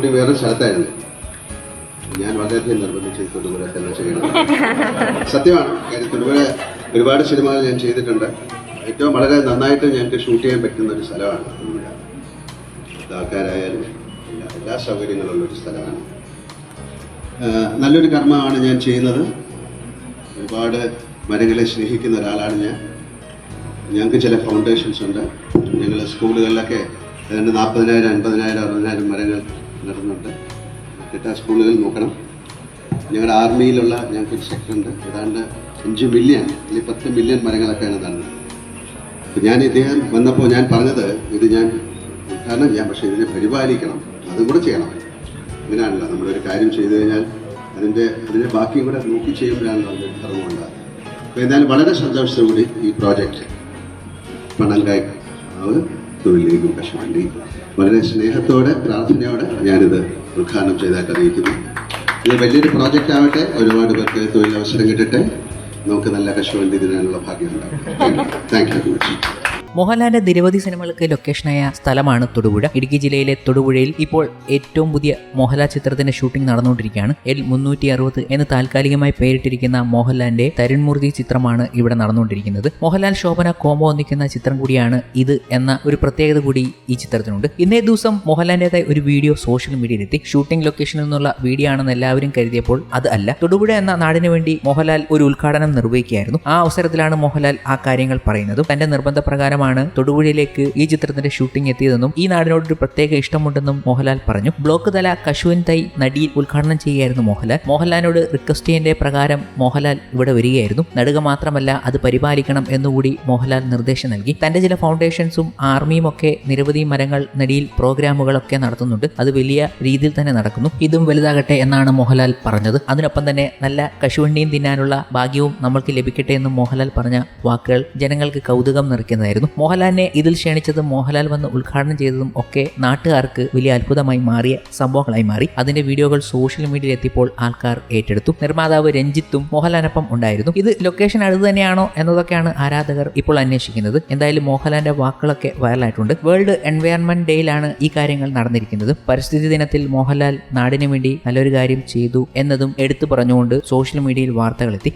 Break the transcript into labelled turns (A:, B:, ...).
A: Shooting വേറെ സ്ഥലത്തായിരുന്നു. ഞാൻ വളരെയധികം നിർബന്ധിച്ച് തൊടുപുഴ സിനിമ ചെയ്യണം സത്യമാണ് കാര്യം തൊടുപുഴ ഒരുപാട് സിനിമകൾ ഞാൻ ചെയ്തിട്ടുണ്ട്. ഏറ്റവും വളരെ നന്നായിട്ട് ഞങ്ങൾക്ക് ഷൂട്ട് ചെയ്യാൻ പറ്റുന്ന ഒരു സ്ഥലമാണ് തൊടുപുഴ. ആൾക്കാരായാലും എല്ലാ എല്ലാ സൗകര്യങ്ങളുള്ള ഒരു സ്ഥലമാണ്. നല്ലൊരു കർമ്മമാണ് ഞാൻ ചെയ്യുന്നത്. ഒരുപാട് മരങ്ങളെ സ്നേഹിക്കുന്ന ഒരാളാണ് ഞാൻ. ഞങ്ങൾക്ക് ചില ഫൗണ്ടേഷൻസ് ഉണ്ട്. ഞങ്ങൾ സ്കൂളുകളിലൊക്കെ ഏതാണ്ട് നാൽപ്പതിനായിരം അൻപതിനായിരം അറുപതിനായിരം മരങ്ങൾ നടുന്നുണ്ട് കിട്ടാൻ സ്കൂളുകളിൽ നോക്കണം. ഞങ്ങളുടെ ആർമിയിലുള്ള ഞങ്ങൾക്ക് ഒരു സെക്ടർ ഉണ്ട്. ഏതാണ്ട് അഞ്ച് മില്യൺ അല്ലെങ്കിൽ പത്ത് മില്യൺ മരങ്ങളൊക്കെയാണ് നടുന്നത് അപ്പോൾ ഞാൻ ഇദ്ദേഹം വന്നപ്പോൾ ഞാൻ പറഞ്ഞത് ഇത് ഞാൻ ഉദ്ഘാടനം ചെയ്യാം പക്ഷേ ഇതിനെ പരിപാലിക്കണം. അതും കൂടെ ചെയ്യണം അങ്ങനെയാണല്ലോ നമ്മളൊരു കാര്യം ചെയ്തു കഴിഞ്ഞാൽ അതിന്റെ അതിന്റെ ബാക്കിയും കൂടെ നോക്കി ചെയ്യുമ്പോഴാണല്ലോ അതിന്റെ ധർമ്മമുണ്ടാകുന്നത് അപ്പോൾ എന്തായാലും വളരെ സന്തോഷത്തോടുകൂടി ഈ പ്രോജക്റ്റ്. പണങ്കായ് അത് തൊഴിലേക്കും വേണ്ടി വളരെ സ്നേഹത്തോടെ പ്രാർത്ഥനയോടെ ഞാനിത് ഉദ്ഘാടനം ചെയ്തതായിട്ട് അറിയിക്കുന്നു ഇത് വലിയൊരു പ്രോജക്റ്റ് ആവട്ടെ. ഒരുപാട് പേർക്ക് തൊഴിലവസരം കിട്ടട്ടെ. നമുക്ക് നല്ല കശുവണ്ടി ഇതിനുള്ള ഭാഗ്യം ഉണ്ടാകും താങ്ക് യു വെരി മച്ച്
B: മോഹൻലാലിന്റെ നിരവധി സിനിമകൾക്ക് ലൊക്കേഷനായ സ്ഥലമാണ് തൊടുപുഴ. ഇടുക്കി ജില്ലയിലെ തൊടുപുഴയിൽ ഇപ്പോൾ ഏറ്റവും പുതിയ മോഹൻലാൽ ചിത്രത്തിന്റെ ഷൂട്ടിംഗ് നടന്നുകൊണ്ടിരിക്കുകയാണ്. എൽ മുന്നൂറ്റി അറുപത് എന്ന് താൽക്കാലികമായി പേരിട്ടിരിക്കുന്ന മോഹൻലാലിന്റെ തരുൺമൂർത്തി ചിത്രമാണ് ഇവിടെ നടന്നുകൊണ്ടിരിക്കുന്നത്. മോഹൻലാൽ ശോഭന കോമോ ഒന്നിക്കുന്ന ചിത്രം കൂടിയാണ് ഇത് എന്ന ഒരു പ്രത്യേകത കൂടി ഈ ചിത്രത്തിനുണ്ട്. ഇന്നേ ദിവസം മോഹൻലാലിന്റേതായ ഒരു വീഡിയോ സോഷ്യൽ മീഡിയയിൽ എത്തി ഷൂട്ടിംഗ് ലൊക്കേഷനിൽ നിന്നുള്ള വീഡിയോ ആണെന്ന് എല്ലാവരും കരുതിയപ്പോൾ അത് അല്ല. തൊടുപുഴ എന്ന നാടിന് വേണ്ടി മോഹൻലാൽ ഒരു ഉദ്ഘാടനം നിർവഹിക്കുകയായിരുന്നു. ആ അവസരത്തിലാണ് മോഹൻലാൽ ആ കാര്യങ്ങൾ പറയുന്നത്. തന്റെ നിർബന്ധപ്രകാരമാണ് തൊടുപുഴയിലേക്ക് ഈ ചിത്രത്തിന്റെ ഷൂട്ടിംഗ് എത്തിയതെന്നും ഈ നാടിനോട് ഒരു പ്രത്യേക ഇഷ്ടമുണ്ടെന്നും മോഹൻലാൽ പറഞ്ഞു. ബ്ലോക്ക് തല കശുവൻ തൈ നടിയിൽ ഉദ്ഘാടനം ചെയ്യുകയായിരുന്നു മോഹൻലാൽ. മോഹൻലാലിനോട് റിക്വസ്റ്റ് ചെയ്യേണ്ട പ്രകാരം മോഹൻലാൽ ഇവിടെ വരികയായിരുന്നു. നടുക മാത്രമല്ല അത് പരിപാലിക്കണം എന്നുകൂടി മോഹൻലാൽ നിർദ്ദേശം നൽകി. തന്റെ ചില ഫൗണ്ടേഷൻസും ആർമിയും ഒക്കെ നിരവധി മരങ്ങൾ നടിയിൽ പ്രോഗ്രാമുകളൊക്കെ നടത്തുന്നുണ്ട്. അത് വലിയ രീതിയിൽ തന്നെ നടക്കുന്നു. ഇതും വലുതാകട്ടെ എന്നാണ് മോഹൻലാൽ പറഞ്ഞത്. അതിനൊപ്പം തന്നെ നല്ല കശുവണ്ടിയും തിന്നാനുള്ള ഭാഗ്യവും നമ്മൾക്ക് ലഭിക്കട്ടെ എന്നും മോഹൻലാൽ പറഞ്ഞ വാക്കുകൾ ജനങ്ങൾക്ക് കൗതുകം നിറയ്ക്കുന്നതായിരുന്നു. മോഹൻലാലിനെ ഇതിൽ ക്ഷണിച്ചതും മോഹൻലാൽ വന്ന് ഉദ്ഘാടനം ചെയ്തതും ഒക്കെ നാട്ടുകാർക്ക് വലിയ അത്ഭുതമായി മാറിയ സംഭവങ്ങളായി മാറി. അതിന്റെ വീഡിയോകൾ സോഷ്യൽ മീഡിയയിൽ എത്തിയപ്പോൾ ആൾക്കാർ ഏറ്റെടുത്തു. നിർമ്മാതാവ് രഞ്ജിത്തും മോഹൻലാലിനൊപ്പം ഉണ്ടായിരുന്നു. ഇത് ലൊക്കേഷൻ അടുത്ത് തന്നെയാണോ എന്നതൊക്കെയാണ് ആരാധകർ ഇപ്പോൾ അന്വേഷിക്കുന്നത്. എന്തായാലും മോഹൻലാലിന്റെ വാക്കുകളൊക്കെ വൈറലായിട്ടുണ്ട്. വേൾഡ് എൻവയൺമെന്റ് ഡേയിലാണ് ഈ കാര്യങ്ങൾ നടന്നിരിക്കുന്നത്. പരിസ്ഥിതി ദിനത്തിൽ മോഹൻലാൽ നാടിനു വേണ്ടി നല്ലൊരു കാര്യം ചെയ്തു എന്നതും എടുത്തു പറഞ്ഞുകൊണ്ട് സോഷ്യൽ മീഡിയയിൽ വാർത്തകളെത്തി.